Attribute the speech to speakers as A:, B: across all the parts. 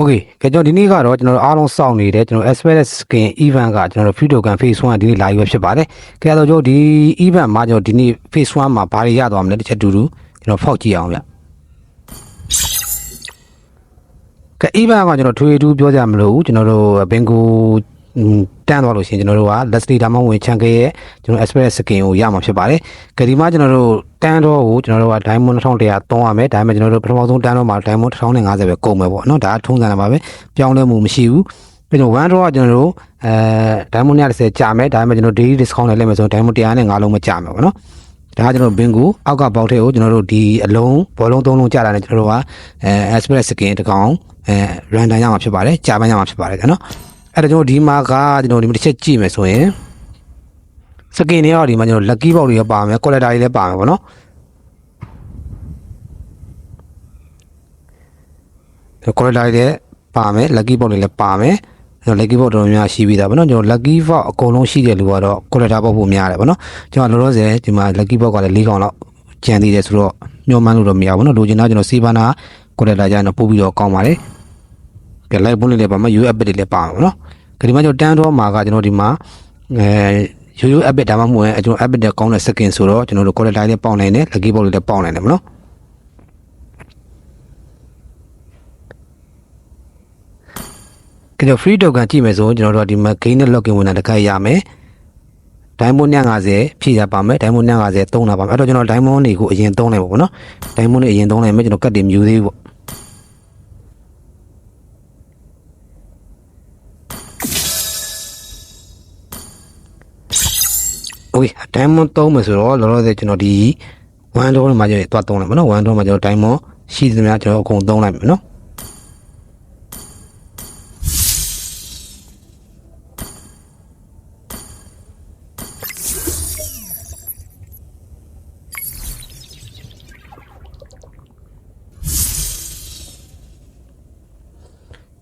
A: Okay ကဲကျွန်တော်ဒီနေ့ကတော့ကျွန်တော်အားလုံးစောင့်နေတဲ့ကျွန်တော် Aspect Skin Event ကကျွန်တော် Free Token Phase 1ကဒီနေ့လာရွေးဖြစ်ပါတယ်။ကဲအဲ့တော့ကျွန်တော်ဒီ Event မှာကျွန်တော်ဒီနေ့ Phase 1မှာဘာတွေရသွားမလဲတစ်ချက်တူတူကျွန်တော်ဖောက်ကြည့်အောင်ဗျ။ကဲ Event ကကျွန်တော်ထွေထူးပြောကြမလို့ကျွန်တော်တို့ဘင်ကို တန်းသွားလို့ရှိရင်ကျွန်တော်တို့က Leslie ဒါမှမဟုတ်ချန်ကရဲ့ကျွန်တော် Express Skin ကိုရမှာဖြစ်ပါတယ်။ကဲဒီမှာကျွန်တော်တို့တန်းတော့ကိုကျွန်တော်တို့က Diamond 2100သုံးရမယ်။ဒါပေမဲ့ကျွန်တော်တို့ပထမဆုံးတန်းတော့မှာ Diamond 1050ပဲကုန်မယ်ပေါ့နော်။ဒါထုံးစံလာပါပဲ။ပြောင်းလဲမှုမရှိဘူး။ပြီးတော့ one draw ကကျွန်တော်တို့အဲ Diamond 130ကြာမယ်။ဒါပေမဲ့ကျွန်တော် daily discount နဲ့လက်မယ်ဆိုရင် Diamond 100နဲ့5လုံးမကြာမယ်ပေါ့နော်။ဒါကကျွန်တော်ဘင်ကိုအောက်ကပေါက်ထဲကိုကျွန်တော်တို့ဒီအလုံးဘောလုံးသုံးလုံးကြာတာနဲ့ကျွန်တော်တို့ကအဲ express skin တစ်ကောင်အဲ random ရမှာဖြစ်ပါတယ်ကြာပန်းရမှာဖြစ်ပါတယ်ကွနော် အဲ့တော့ကျွန်တော်ဒီမှာကကျွန်တော်ဒီမှာတစ်ချက်ကြည့်မယ်ဆိုရင်စကင်တွေရောဒီမှာကျွန်တော် lucky box တွေရောပါမယ် collector တွေလည်းပါမယ်ပေါ့နော်ကိုရလိုက်တဲ့ပါမယ် lucky box တွေလည်းပါမယ်ကျွန်တော် lucky box တော်များရှိပြီးသားဗောနော်ကျွန်တော် lucky box အကုန်လုံးရှိတဲ့လူကတော့ collector box ပိုများတယ်ဗောနော်ကျွန်တော်လောလောဆယ်ဒီမှာ lucky box ကလည်း၄កောင်လောက်ကျန်သေးတယ်ဆိုတော့ညှောမှန်းလို့တော့မရဘူးဗောနော်လိုချင်တာကျွန်တော်စေးပါနာ collector ကျတော့ပို့ပြီးတော့ကောင်းပါတယ် ကဲ live ဘုန်းလေးလည်းပါမယ် UI update တွေလည်းပါအောင်နော်ကဒီမှာကျွန်တော်တန်းတော့မှာကကျွန်တော်ဒီမှာအဲရိုးရိုး app ဒါမှမဟုတ်ရင်ကျွန်တော် app တဲ့ကောင်းတဲ့ skin ဆိုတော့ကျွန်တော်တို့ color line လေးပေါက်နိုင်တယ် lucky box လေးလည်းပေါက်နိုင်တယ်မနော်ကျွန်တော် free token ကြည့်မယ်ဆိုရင်ကျွန်တော်တို့ဒီမှာ gain နဲ့ login ဝင်တာတစ်ခါရမယ် diamond 950ဖြည့်ရပါမယ် diamond 950သုံးတာပါမယ်အဲ့တော့ကျွန်တော် diamond တွေကိုအရင်သုံးလိုက်ပါဘောနော် diamond တွေအရင်သုံးလိုက်မယ်ကျွန်တော်ကတ်တွေမြူသေးဘူးပေါ့ โอเคဒိုင်းမွန်သုံးမယ်ဆိုတော့လောလောဆယ်ကျွန်တော်ဒီ1 dollar မှာကျတော့သုံးလိုက်ပါနော်1 dollar မှာကျွန်တော်ဒိုင်းမွန်ရှိသမျှကျွန်တော်အကုန်သုံးလိုက်မယ်နော်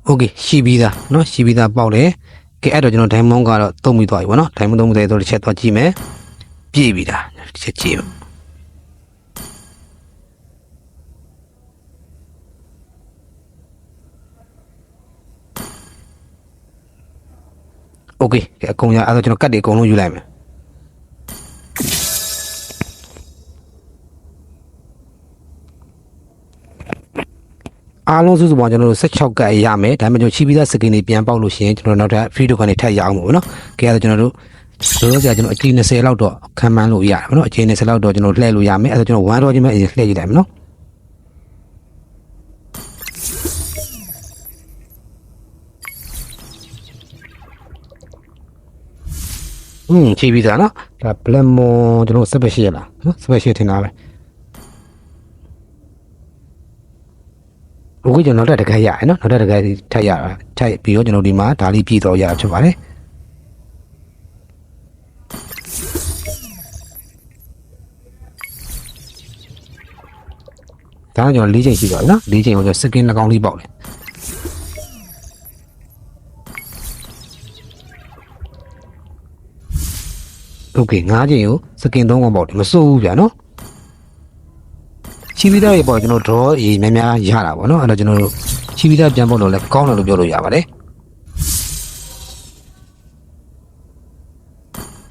A: โอเคရှိပြီးသားเนาะရှိပြီးသားပေါက်တယ် ကဲအဲ့တော့ကျွန်တော်ဒိုင်းမွန်ကတော့သုံးပြီးသွားပြီပေါ့နော်ဒိုင်းမွန်သုံးပြီးသွားတဲ့ချက်သွားကြည့်မယ်ပြည့်ပြီလားတစ်ချက်ကြည့်မယ်โอเคကဲအကုန်ရအဲ့တော့ကျွန်တော်ကတ်တွေအကုန်လုံးယူလိုက်မယ် အားလုံးစုစုပေါင်းကျွန်တော်တို့16ကတ်ရမယ်ဒါပေမဲ့ကျွန်တော်ချီးပြီးသားစကင်တွေပြန်ပေါက်လို့ရှိရင်ကျွန်တော်နောက်ထပ် free token တွေထပ်ရအောင်ပေါ့နော်ကဲအဲ့တော့ကျွန်တော်တို့လောလောဆယ်ကျွန်တော်အချိန်20လောက်တော့ခံမှန်းလို့ရတယ်ပေါ့နော်အချိန်20လောက်တော့ကျွန်တော်လှည့်လို့ရမယ်အဲ့တော့ကျွန်တော်1တော့ချင်းပဲအရင်လှည့်ကြည့်လိုက်မယ်နော်อืมချီးပြီးသားနော်ဒါ black moon ကျွန်တော် special လားနော် special ထင်တာပဲ အခုကျွန်တော်နောက်ထပ်တစ်ခါရရနော်နောက်ထပ်တစ်ခါထပ်ရတာထပ်ပြီးတော့ကျွန်တော်ဒီမှာဒါလေးပြည့်တော့ရတာဖြစ်ပါတယ်ဒါကကျွန်တော်၄ချိန်ရှိပါပြီနော်၄ချိန်ကိုကျွန်တော်စကင်နှကောင်လေးပေါက်တယ်โอเค၅ချိန်ကိုစကင်၃ကောင်ပေါက်တယ်မစိုးဘူးဗျာနော် ချီဗီတာရေပေါ့ကျွန်တော် draw ရေများများရတာပေါ့နော်အဲ့တော့ကျွန်တော်တို့ချီဗီတာပြန်ပေါက်လို့လည်းကောင်းတယ်လို့ပြောလို့ရပါတယ်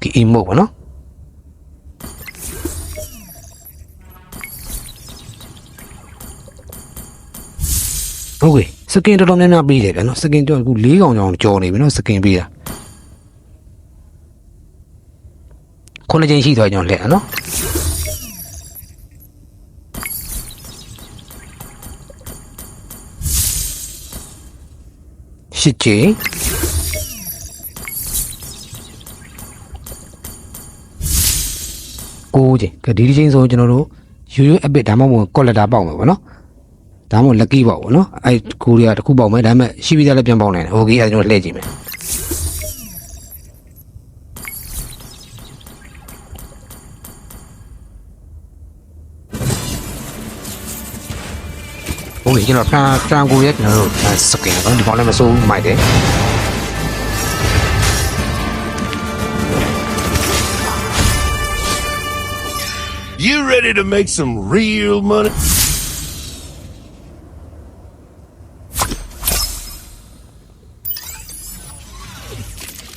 A: ဒီ emote ပေါ့နော်ဟုတ်ကဲ့စကင်တော်တော်များများပြီးတယ်ဗျာနော်စကင်တော့အခု၄កောင်ကြောင်ကြော်နေပြီနော်စကင်ပြီးတာခုနှစ်ချိန်ရှိသွားကြအောင်လက်နော် ရှစ်ချိန်ကိုးချိန်ကဒီဒီချိန်ဆိုကျွန်တော်တို့ရိုးရိုး epic ဒါမှမဟုတ် collector ပေါက်မှာပေါ့နော်ဒါမှမဟုတ် lucky ပေါ့ပေါ့နော်အဲကိုရီးယားတစ်ခုပေါက်မယ်ဒါပေမဲ့ရှိပြီးသားလည်းပြန်ပေါက်နိုင်တယ် okay အဲကျွန်တော်လှည့်ကြည့်မယ် ပြီကျွန်တော်ဖရန်ဖရန်ကိုရဲ့ကျွန်တော်တို့စကင်နော်ဒီကောင်လည်းမစိုးဘူးမိုက်တယ်။
B: You ready to make some real money?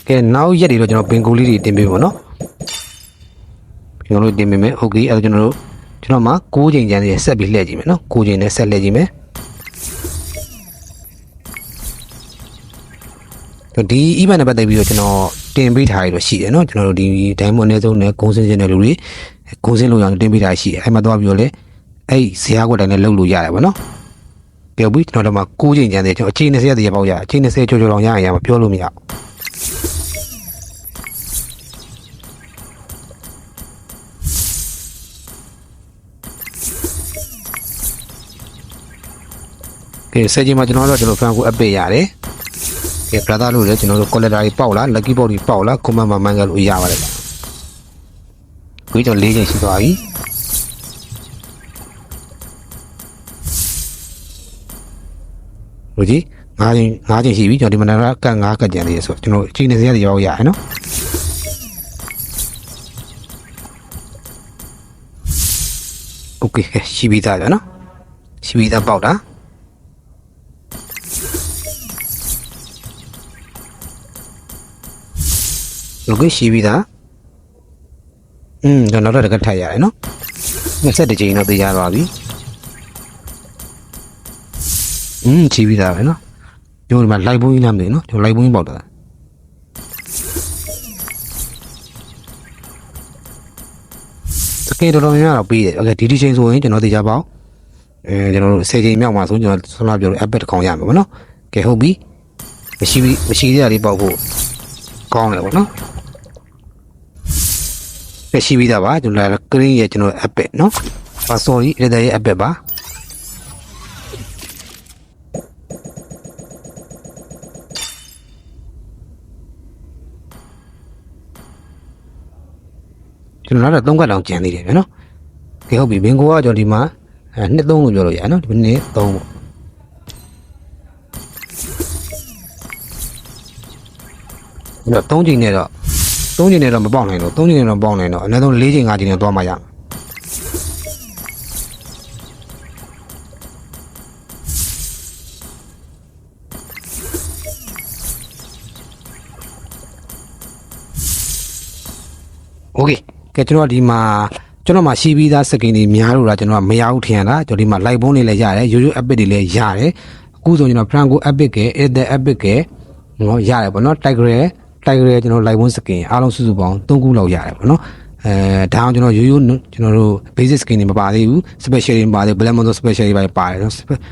A: ကဲနောက်ရက်တွေတော့ကျွန်တော်ဘင်ကိုလေးတွေတင်ပေးပါတော့။ကျွန်တော်တို့တင်ပေးမယ်။ Okay အဲ့တော့ကျွန်တော်တို့ကျွန်တော်မှ6ချိန်ကျန်သေးတယ်ဆက်ပြီးလှည့်ကြည့်မယ်နော်။6ချိန်နဲ့ဆက်လှည့်ကြည့်မယ်။ ဒီ event နဲ့ပတ်သက်ပြီးတော့ကျွန်တော်တင်ပေးထားရတော့ရှိတယ်เนาะကျွန်တော်တို့ဒီ diamond အနည်းဆုံးနဲ့ဂုံးစင်းစင်းတဲ့လူတွေဂုံးစင်းလို့ရအောင်တင်ပေးထားရှိတယ်အဲ့မှာတော့ပြီးတော့လေအဲ့ဇရာကွက်တိုင်းနဲ့လှုပ်လို့ရတယ်ဗောနော်ပြောပြီးကျွန်တော်တို့မှာ6ချိန်ကျန်သေးတယ်ကျွန်တော်အချိန်20ရက်တည်းပေါက်ရအချိန်20ကျော်ကျော်လောက်ရရင်ရမှာပြောလို့မရဘူးကဲဆယ်ချိန်မှာကျွန်တော်တို့ကျွန်တော် fan ကို up ပေးရတယ် ကဲ brother လို့လည်းကျွန်တော်တို့ collector ကြီးပေါက်လား lucky box ကြီးပေါက်လား comment မှာ man ကလို့ရပါတယ်ဗျ။ဒီကျွန်တော်၄ချိန်ရှိသွားပြီ။ဟုတ်ကြီး၅ချိန်၅ချိန်ရှိပြီကျွန်တော်ဒီမနက်ကကတ်၅ကတ်ကြံသေးတယ်ဆိုတော့ကျွန်တော်အချိန်20ရက်တည်းရောက်ရရနော်။ Okay ရှိပြီသားဗျာနော်။ရှိပြီသားပေါက်တာ โอเคရှိပြီသားอืมကျွန်တော်တော့တကထပ်ရတယ်နော်20ကြိမ်တော့သိကြသွားပြီอืมရှိပြီသားပဲနော်ကျွန်တော်ဒီမှာလိုက်ဘုန်းကြီးနားမသိဘူးနော်ကျွန်တော်လိုက်ဘုန်းကြီးပေါက်တာစကေတော်တော်များများတော့ပြီးတယ်โอเคဒီဒီချိန်ဆိုရင်ကျွန်တော်သိကြပါအောင်အဲကျွန်တော်တို့10ချိန်မြောက်မှာဆိုကျွန်တော်ဆွမ်းလာပြောလို့ app တစ်ကောင်ရမှာပေါ့နော်ကဲဟုတ်ပြီမရှိဘူးမရှိသေးတာလေးပေါက်ဖို့ ကောင်းတယ်ပေါ့နော်။လက်ရှိပြီးသားပါကျွန်တော်ကရင်းရဲ့ကျွန်တော် app ပဲနော်။ဟာ sorry ရတဲ့ရဲ့ app ပဲပါ။ကျွန်တော်ကတော့၃ကတ်တောင်ကျန်သေးတယ်ဗျနော်။ကဲဟုတ်ပြီဘင်ကိုကကျွန်တော်ဒီမှာနှစ်သုံးလို့ပြောလို့ရတယ်နော်ဒီနေ့၃ပေါ့ အဲ့တော့၃ချိန်နဲ့တော့၃ချိန်နဲ့တော့မပေါက်နိုင်တော့၃ချိန်နဲ့တော့ပေါက်နိုင်တော့အနည်းဆုံး၄ချိန်၅ချိန်နဲ့သွားမှရမယ်โอเคကဲကျွန်တော်ဒီမှာကျွန်တော်မှာရှိပြီးသားစကင်တွေများလို့လားကျွန်တော်ကမရဘူးထင်ရတာကျွန်တော်ဒီမှာ live ပုံးတွေလည်းရတယ်ရိုးရိုး epic တွေလည်းရတယ်အခုဆိုကျွန်တော် franco epic က ether epic ကဟောရတယ်ပေါ့နော် tiger တိုက်ကြဲကျွန်တော် live ပုံးစကင်အားလုံးစုစုပေါင်း3ခုလောက်ရတယ်ပေါ့နော်အဲဒါအောင်ကျွန်တော်ရိုးရိုးကျွန်တော်တို့ basic skin တွေမပါသေးဘူး special တွေမပါသေးဘူး black mondo special တွေပါပါတယ်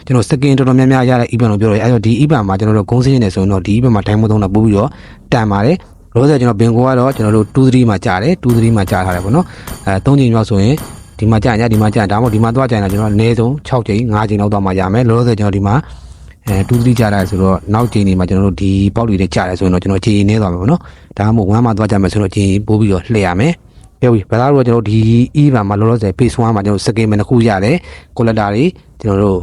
A: ကျွန်တော် skin တော်တော်များများရတဲ့ event လို့ပြောရတယ်အဲတော့ဒီ event မှာကျွန်တော်တို့ဂုံးစင်းနေဆိုရင်တော့ဒီ event မှာ time သုံးတာပို့ပြီးတော့တန်ပါတယ်လောဆယ်ကျွန်တော်ဘင်ကိုကတော့ကျွန်တော်တို့2-3မှာကြာတယ်2-3မှာကြာထားတယ်ပေါ့နော်အဲ3ချိန်လောက်ဆိုရင်ဒီမှာကြာညဒီမှာကြာဒါမှမဟုတ်ဒီမှာသွားကြာရင်ကျွန်တော်အနည်းဆုံး6ချိန်5ချိန်လောက်တော့မှရမယ်လောလောဆယ်ကျွန်တော်ဒီမှာ အဲ2-3ကြာတယ်ဆိုတော့နောက်ချိန်တွေမှာကျွန်တော်တို့ဒီပေါက်တွေနဲ့ကြာတယ်ဆိုရင်တော့ကျွန်တော်ချိန်နေသွားမယ်ပေါ့နော်ဒါမှမဟုတ်1မှာသွားကြာမယ်ဆိုတော့ချိန်ပို့ပြီးတော့လှည့်ရမယ်ပြောပြီဘာသာတော့ကျွန်တော်ဒီ event မှာလောလောဆယ် phase 1မှာကျွန်တော်စကင်မတစ်ခုရတယ် collector တွေကျွန်တော်တို့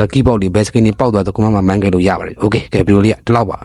A: lucky box တွေ best skin တွေပေါက်သွားတော့ကိုမမှ man ခဲ့လို့ရပါတယ် okay ကဲဗီဒီယိုလေးကဒီလောက်ပါ